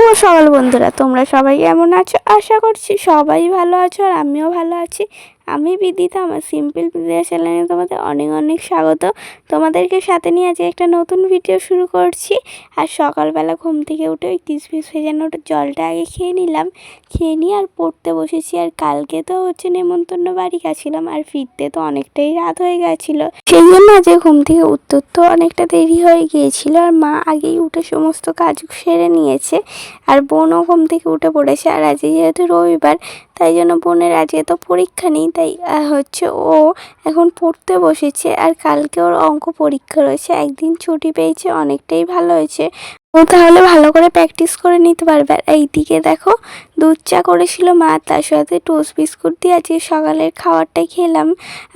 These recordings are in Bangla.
শুভ সকাল বন্ধুরা। তোমরা সবাই কেমন আছো? আশা করছি সবাই ভালো আছো আর আমিও ভালো আছি। আমি বিদিতা, আমার সিম্পল বিদিতা চ্যানেলে তোমাদের অনেক অনেক স্বাগত। তোমাদেরকে সাথে নিয়ে আজকে একটা নতুন ভিডিও শুরু করছি। আর সকালবেলা ঘুম থেকে উঠে ওই কিসমিস ভেজানোটা জলটা আগে খেয়ে নিলাম। খেয়ে নিয়ে আর পড়তে বসেছি। আর কালকে তো হচ্ছে নেমন্তন্ন বাড়ি গেছিলাম। আর ফিরতে তো অনেকটাই রাত হয়ে গেছিল। সেই জন্য আজকে ঘুম থেকে উঠতে তো অনেকটা দেরি হয়ে গিয়েছিল। আর মা আগেই উঠে সমস্ত কাজ সেরে নিয়েছে। আর বোনও ঘুম থেকে উঠে পড়েছে। আর আজকে যেহেতু রবিবার তাই জন্য বোনের আজকে তো পরীক্ষা নেই, তাই হচ্ছে ও এখন পড়তে বসেছে আর কালকে ওর অঙ্ক পরীক্ষা রয়েছে, একদিন ছুটি পেয়েছে, অনেকটাই ভালো হয়েছে। ও তাহলে ভালো করে প্র্যাকটিস করে নিতে পারবে। আর এইদিকে দেখো, দুধ চা করেছিল মা, তার সাথে টোস্ট বিস্কুট দিয়ে আজকে সকালের খাবারটাই খেলাম।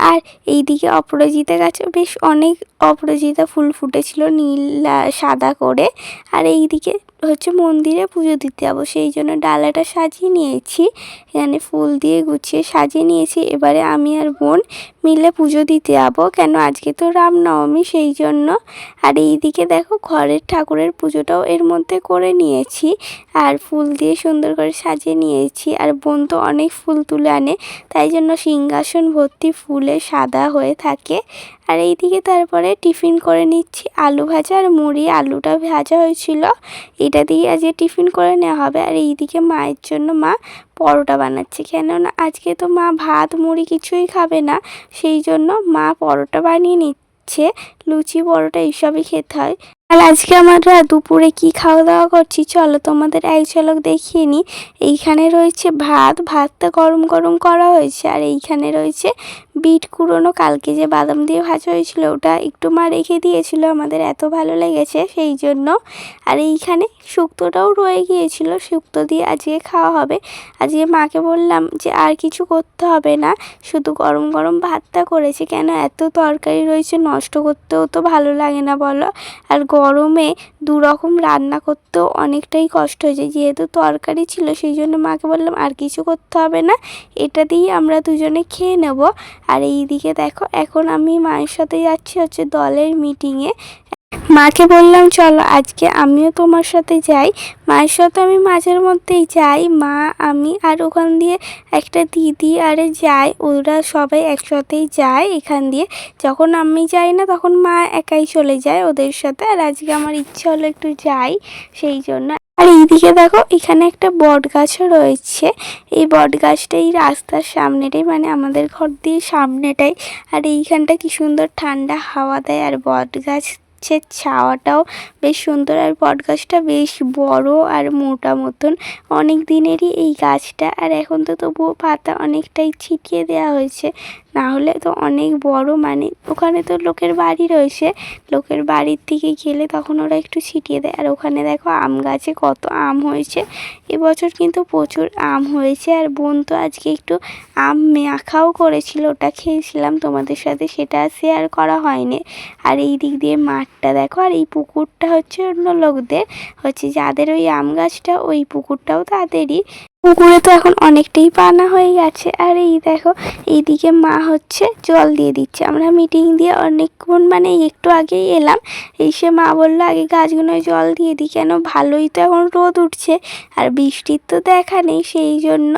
আর এইদিকে অপরাজিতা গাছে বেশ অনেক অপরাজিতা ফুল ফুটেছিল নীল সাদা করে। আর এই দিকে হচ্ছে মন্দিরে পুজো দিতে যাব। সেই জন্য ডালাটা সাজিয়ে নিয়েছি। এখানে ফুল দিয়ে গুছিয়ে সাজিয়ে নিয়েছি। এবারে আমি আর বোন মিলে পুজো দিতে যাব। কেন? আজকে তো রামনবমী, সেই জন্য। আর এই দিকে দেখো ঘরের ঠাকুরের পুজোটাও এর মধ্যে করে নিয়েছি। আর ফুল দিয়ে সুন্দর করে সাজিয়ে নিয়েছি। আর বোন তো অনেক ফুল তুলে আনে। তাই জন্য সিংহাসন ভর্তি ফুলে সাদা হয়ে থাকে। আর এইদিকে তারপরে টিফিন করে নিচ্ছি। আলু ভাজা আর মুড়ি। আলুটা ভাজা হয়েছিল। এটা দিয়ে আজকে টিফিন করে নেওয়া হবে। আর এইদিকে মায়ের জন্য মা পরোটা বানাচ্ছে। কেননা আজকে তো মা ভাত, মুড়ি কিছুই খাবে না। সেই জন্য মা পরোটা বানিয়ে নিচ্ছে। লুচি, পরোটা এইসবই খেতে হয়। আর আজকে আমরা দুপুরে কি খাওয়া দাওয়া করছি? চলো তোমাদের এক ঝলক দেখিয়ে নিই এইখানে রয়েছে ভাত। ভাতটা গরম গরম করা হয়েছে। আর এইখানে রয়েছে বিট কুড়োনো কালকে যে বাদাম দিয়ে ভাজা হয়েছিল, ওটা একটু মা রেখে দিয়েছিল, আমাদের এত ভালো লেগেছে সেই জন্য। আর এইখানে শুক্তোটাও রয়ে গিয়েছিল, শুক্তো দিয়ে আজকে খাওয়া হবে। আজকে মাকে বললাম যে আর কিছু করতে হবে না, শুধু গরম গরম ভাতটা করেছে। কেন এত তরকারি রয়েছে, নষ্ট করতেও তো ভালো লাগে না বলো। আর গরমে দু রকম রান্না করতেও অনেকটাই কষ্ট হয়েছে, যেহেতু তরকারি ছিল, সেই জন্য মাকে বললাম আর কিছু করতে হবে না, এটা দিয়েই আমরা দুজনে খেয়ে নেব। আর এইদিকে দেখো, এখন আমি মায়ের সাথে যাচ্ছি হচ্ছে দলের মিটিংয়ে মাকে বললাম, চলো, আজকে আমিও তোমার সাথে যাই। মায়ের সাথে আমি মাঝের মধ্যেই যাই। মা, আমি আর ওখান দিয়ে একটা দিদি আরে যাই ওরা সবাই একসাথেই যায় এখান দিয়ে। যখন আমি যাই না, তখন মা একাই চলে যায় ওদের সাথে। আর আজকে আমার ইচ্ছা হলো একটু যাই, সেই জন্য আর এইদিকে দেখো, এখানে একটা বট গাছও রয়েছে। এই বট গাছটা এই রাস্তার সামনেটাই মানে আমাদের ঘর দিয়ে সামনেটাই। আর এইখানটা কি সুন্দর ঠান্ডা হাওয়া দেয়। আর বট গাছের ছাওয়াটাও বেশ সুন্দর। আর বট গাছটা বেশ বড় আর মোটা মতন। অনেক দিনেরই এই গাছটা। আর এখন তো তবুও পাতা অনেকটাই ছিটিয়ে দেওয়া হয়েছে। না হলে তো অনেক বড় মানে ওখানে তো লোকের বাড়ি রয়েছে। লোকের বাড়ির দিকে গেলে তখন ওরা একটু ছিটিয়ে দেয়। আর ওখানে দেখো আম গাছে কত আম হয়েছে। এবছর কিন্তু প্রচুর আম হয়েছে। আর বোন তো আজকে একটু আম মাখাও করেছিল, ওটা খেয়েছিলাম। তোমাদের সাথে সেটা শেয়ার করা হয়নি। আর এই দিক দিয়ে মাঠটা দেখো, আর এই পুকুরটা হচ্ছে অন্য লোকদের। হচ্ছে যাদের ওই আম গাছটা, ওই পুকুরটাও তাদেরই। পুকুরে তো এখন অনেকটাই পানা হয়ে গেছে। আর এই দেখো, এইদিকে মা হচ্ছে জল দিয়ে দিচ্ছে। আমরা মিটিং দিয়ে অনেকক্ষণ মানে একটু আগেই এলাম। এসে মা বলল, আগে গাছগুলোয় জল দিয়ে দিই, কেন? ভালোই তো এখন রোদ উঠছে। আর বৃষ্টির তো দেখা নেই, সেই জন্য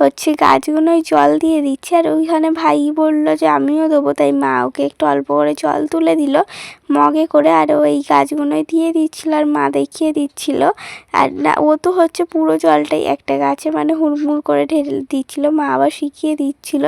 হচ্ছে গাছগুলোয় জল দিয়ে দিচ্ছে। আর ওইখানে ভাই বলল যে, আমিও দেবো। তাই মা ওকে একটু অল্প করে জল তুলে দিল মগে করে, আর ওই গাছগুলোয় দিয়ে দিচ্ছিল, আর মা দেখিয়ে দিচ্ছিল। আর না, ও তো হচ্ছে পুরো জলটাই একটা গাছে মানে হুড়মুড় করে ঢেলে দিচ্ছিল, মা আবার শিখিয়ে দিচ্ছিল।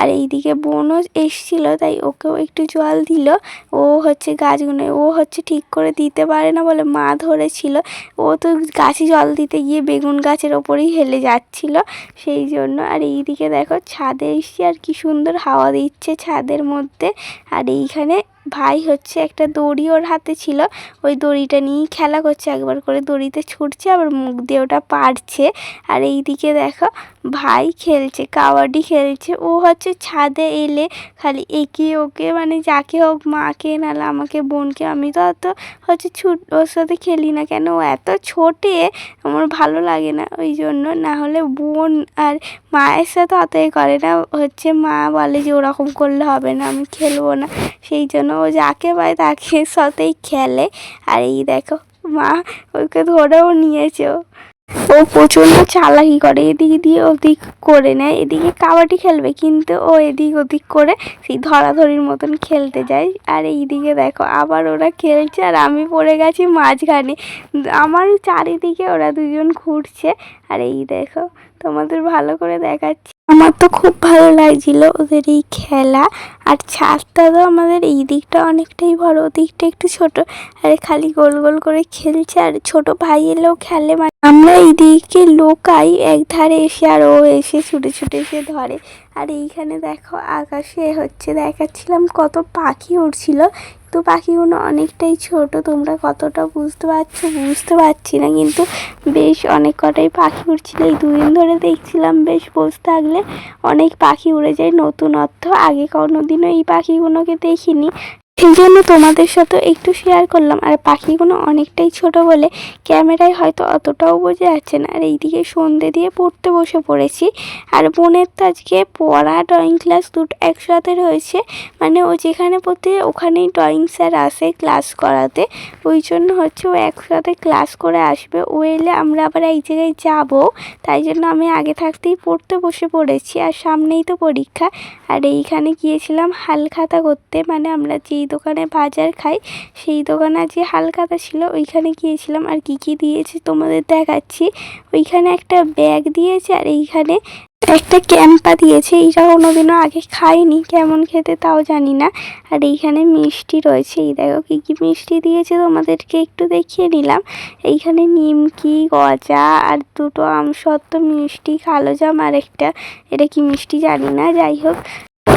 আর এইদিকে বোনও এসছিল, তাই ওকেও একটু জল দিল। ও হচ্ছে গাছগুলো, ও হচ্ছে ঠিক করে দিতে পারে না বলে মা ধরেছিল। ও তো গাছে জল দিতে গিয়ে বেগুন গাছের ওপরেই হেলে যাচ্ছিল সেই জন্য। আর এইদিকে দেখো ছাদে এসছি, আর কি সুন্দর হাওয়া দিচ্ছে ছাদের মধ্যে। আর এইখানে ভাই হচ্ছে একটা দড়ি ওর হাতে ছিল। ওই দড়িটা নিয়েই খেলা করছে। একবার করে দড়িতে ছুটছে, আবার মুখ দিয়ে ওটা পারছে আর এইদিকে দেখো ভাই খেলছে, কাবাডি খেলছে, ও হচ্ছে ছাদে এলে খালি একে ওকে মানে যাকে হোক মাকে নাহলে আমাকে, বোনকে, আমি তো অত হচ্ছে ছুট, ওর সাথে খেলি না কেন? ও এত ছোটে, আমার ভালো লাগে না, ওই জন্য না হলে বোন আর মায়ের সাথে অতই করে না, হচ্ছে মা বলে যে ওরকম করলে হবে না, আমি খেলব না। সেই জন্য ও যাকে পায় তাকে সাথেই খেলে। আর এই দেখো, মা ওকে ধরেও নিয়েছে ও প্রচণ্ড চালাকি করে, এদিক দিয়ে ওদিক করে নেয়, এদিকে কাবাডি খেলবে, কিন্তু ও এদিক ওদিক করে সেই ধরাধরির মতন খেলতে যায়। আর এইদিকে দেখো, আবার ওরা খেলছে আর আমি পড়ে গেছি মাঝখানে। আমার চারিদিকে ওরা দুজন ঘুরছে। আর এই দেখো, তোমাদের ভালো করে দেখাচ্ছি। আমার তো খুব ভালো লাগছিল ওদের এই খেলা। আর ছাদটা তো আমাদের এই দিকটা অনেকটাই বড় দিকটা একটু ছোট। আর খালি গোল গোল করে খেলছে, আর ছোট ভাই এলেও খেলে মানে আমরা এই দিকে লোকাই এক ধারে এসে আর ও এসে ছুটে ছুটে এসে ধরে। আর এইখানে দেখো আকাশে হচ্ছে দেখাচ্ছিলাম কত পাখি উঠছিল তো পাখিগুলো অনেকটাই ছোট, তোমরা কতটা বুঝতে পারছ বুঝতে পারছি না। কিন্তু বেশ অনেক কটাই পাখি উড়ছিল। এই দুদিন ধরে দেখছিলাম বেশ বসে থাকলে অনেক পাখি উড়ে যায়। নতুনত্ব আগে কোনো দিনও এই পাখিগুলোকে দেখিনি। সেই জন্য তোমাদের সাথে একটু শেয়ার করলাম। আর পাখিগুলো অনেকটাই ছোট বলে ক্যামেরায় হয়তো অতটাও বোঝা যাচ্ছে না। আর এইদিকে সন্ধে দিয়ে পড়তে বসে পড়েছি। আর বোনের তো আজকে পড়া ড্রয়িং ক্লাস দুটো একসাথে রয়েছে। মানে ও যেখানে পড়তে ওখানেই ড্রয়িং স্যার আসে ক্লাস করাতে। ওই জন্য হচ্ছে ও একসাথে ক্লাস করে আসবে। ও এলে আমরা আবার এই জায়গায় যাব। তাই জন্য আমি আগে থাকতেই পড়তে বসে পড়েছি। আর সামনেই তো পরীক্ষা। আর এইখানে গিয়েছিলাম হালখাতা করতে। মানে আমরা যেই দোকানে বাজার খাই, সেই দোকানে যে হালখাতা ছিল, ওইখানে গিয়েছিলাম আর কি কি দিয়েছে তোমাদের দেখাচ্ছি। ওইখানে একটা ব্যাগ দিয়েছে আর এইখানে একটা ক্যাম্পা দিয়েছে। এইটা কোনোদিনও আগে খাইনি, কেমন খেতে তাও জানি না। আর এইখানে মিষ্টি রয়েছে। এই দেখো কী কী মিষ্টি দিয়েছে তোমাদেরকে, একটু দেখিয়ে নিলাম। এইখানে নিমকি, গজা আর দুটো আমসত্ত্ব মিষ্টি, কালো জাম আর একটা। এটা কি মিষ্টি জানি না, যাই হোক।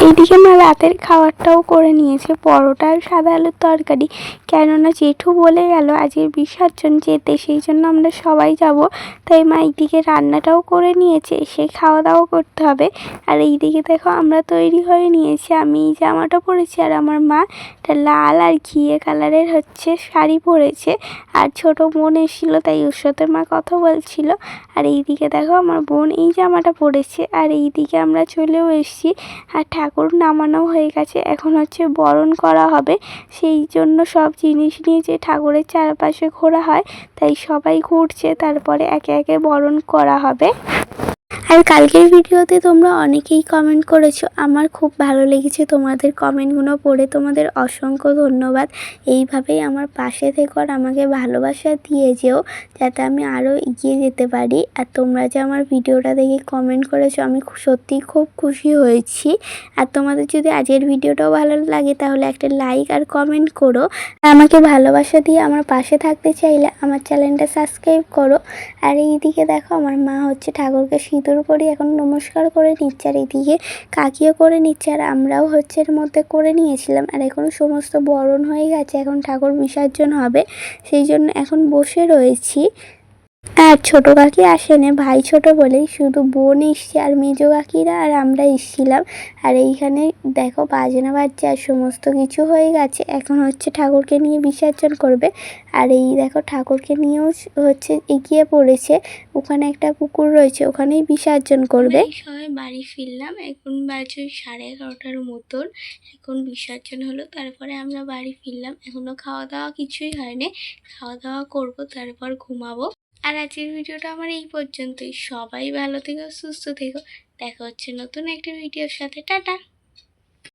এইদিকে মা রাতের খাবারটাও করে নিয়েছে, পরোটা আর সাদা আলুর তরকারি। কেননা জেঠু বলে গেল, আজকে বিসর্জন যেতে, সেই জন্য আমরা সবাই যাব। তাই মা এইদিকে রান্নাটাও করে নিয়েছে সে খাওয়া দাওয়া করতে হবে। আর এইদিকে দেখো আমরা তৈরি হয়ে নিয়েছি, আমি এই জামাটা পরেছি আর আমার মা। লাল আর ঘিয়ে কালারের হচ্ছে শাড়ি পরেছে। আর ছোট বোন এসেছিল, তাই ওর সাথে মা কথা বলছিল। আর এইদিকে দেখো আমার বোন এই জামাটা পরেছে, আর এইদিকে আমরা চলেও এসেছি। আর ঠাকুর নামানো হয়ে গেছে। এখন হচ্ছে বরণ করা হবে। সেই জন্য সব জিনিস নিয়ে যে ঠাকুরের চারপাশে ঘোরা হয়, তাই সবাই ঘুরছে। তারপরে একে একে বরণ করা হবে। আর কালকের ভিডিওতে তোমরা অনেকেই কমেন্ট করেছ। আমার খুব ভালো লেগেছে তোমাদের কমেন্টগুলো পড়ে। তোমাদের অসংখ্য ধন্যবাদ। এইভাবেই আমার পাশে থেকো আর আমাকে ভালোবাসা দিয়ে যেও, যাতে আমি আরও এগিয়ে যেতে পারি। আর তোমরা যে আমার ভিডিওটা দেখে কমেন্ট করেছ, আমি সত্যিই খুব খুশি হয়েছি। আর তোমাদের যদি আজকের ভিডিওটাও ভালো লাগে, তাহলে একটা লাইক আর কমেন্ট করো। আমাকে ভালোবাসা দিয়ে আমার পাশে থাকতে চাইলে আমার চ্যানেলটা সাবস্ক্রাইব করো। আর এইদিকে দেখো, আমার মা হচ্ছে ঠাকুরকে সিঁদুর পরে এখন নমস্কার করে নিচ্ছে, আর এদিকে কাকিও করে নিচ্ছে, আর আমরাও হচ্ছে এর মধ্যে করে নিয়েছিলাম। আর এখন সমস্ত বরণ হয়ে গেছে, এখন ঠাকুর বিসর্জন হবে। সেই জন্য এখন বসে রয়েছি। আর ছোটো কাকি আসেনি। ভাই ছোট বলেই শুধু বোন এসছে আর মেজো কাকিরা আর আমরা এসছিলাম। আর এইখানে দেখো বাজনা বাজছে আর সমস্ত কিছু হয়ে গেছে। এখন হচ্ছে ঠাকুরকে নিয়ে বিসর্জন করবে। আর এই দেখো ঠাকুরকে নিয়েও হচ্ছে এগিয়ে পড়েছে। ওখানে একটা পুকুর রয়েছে, ওখানেই বিসর্জন করবে। সবাই বাড়ি ফিরলাম। এখন বাজে সাড়ে এগারোটার মতন। এখন বিসর্জন হলো, তারপরে আমরা বাড়ি ফিরলাম। এখনও খাওয়া দাওয়া কিছুই হয়নি। খাওয়া দাওয়া করব, তারপর ঘুমাবো। আর আজকের ভিডিওটা আমার এই পর্যন্তই। সবাই ভালো থেকো, সুস্থ থেকো। দেখা হচ্ছে নতুন একটা ভিডিওর সাথে। টাটা!